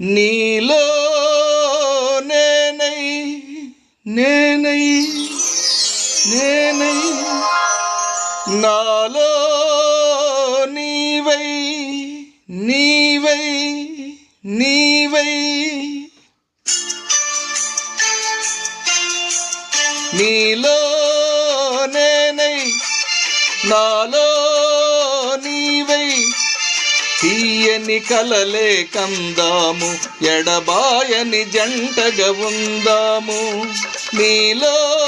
నీలో నేనై నేనై నేనై నాలో నీవై నీవై నీవై. నీలో నేనై నాలో తీయని కలలే కందాము ఎడబాయని జంటగా ఉందాము. నీలో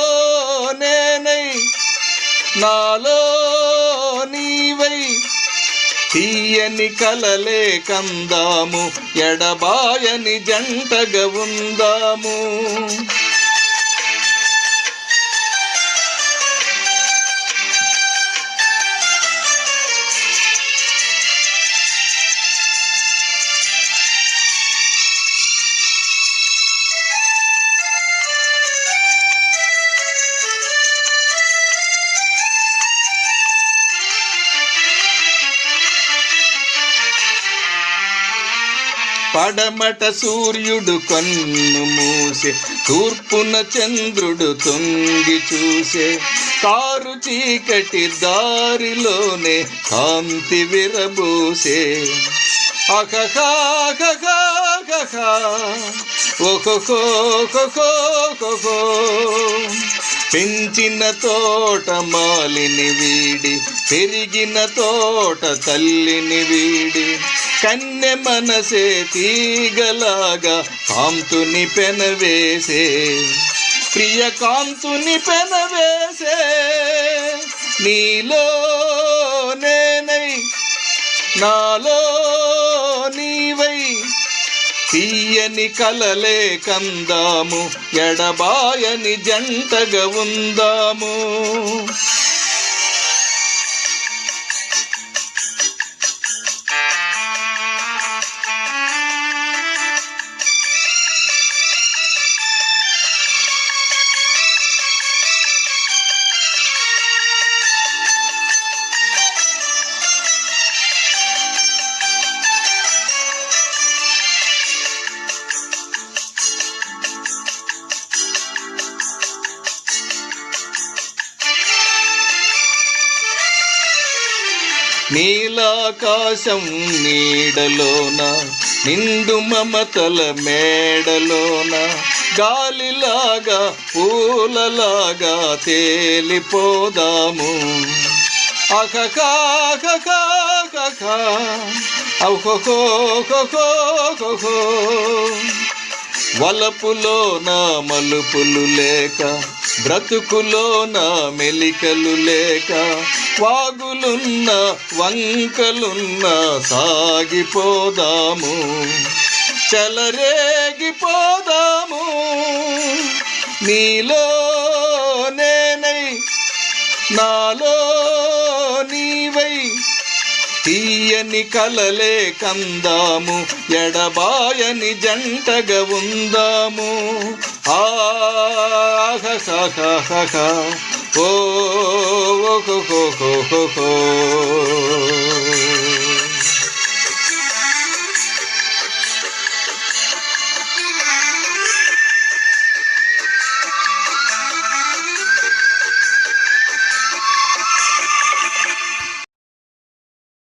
నేనై నాలో నీవై. తీయని కలలే కందాము ఎడబాయని జంటగా ఉందాము. పడమట సూర్యుడు కన్ను మూసే తూర్పున చంద్రుడు తొంగి చూసే. కారు చీకటి దారిలోనే కాంతి విరబూసే. అకకాకకాకకా పెంచిన తోట మాలిని వీడి పెరిగిన తోట తల్లిని వీడి. కన్నె మనసే తీగలాగా కాంతుని పెనవేసే. ప్రియ కాంతుని పెనవేసే నీలో నేనై నాలో నీవై. తీయని కలలే కందాము ఎడబాయని జంటగా ఉందాము. నీలాకాశం నీడలోన నిండు మమతల మేడలోన గాలిలాగా పూలలాగా తేలిపోదాము. వలపులో నా మలుపులు లేక బ్రతుకులో నా మెలికలు లేక వాగులున్న వంకలున్న సాగిపోదాము. చలరేగిపోదాము. నీలో నేనై నాలో తీయని కలలే కందాము ఎడబాయని జంటగా ఉందాము. ఆహ ఓ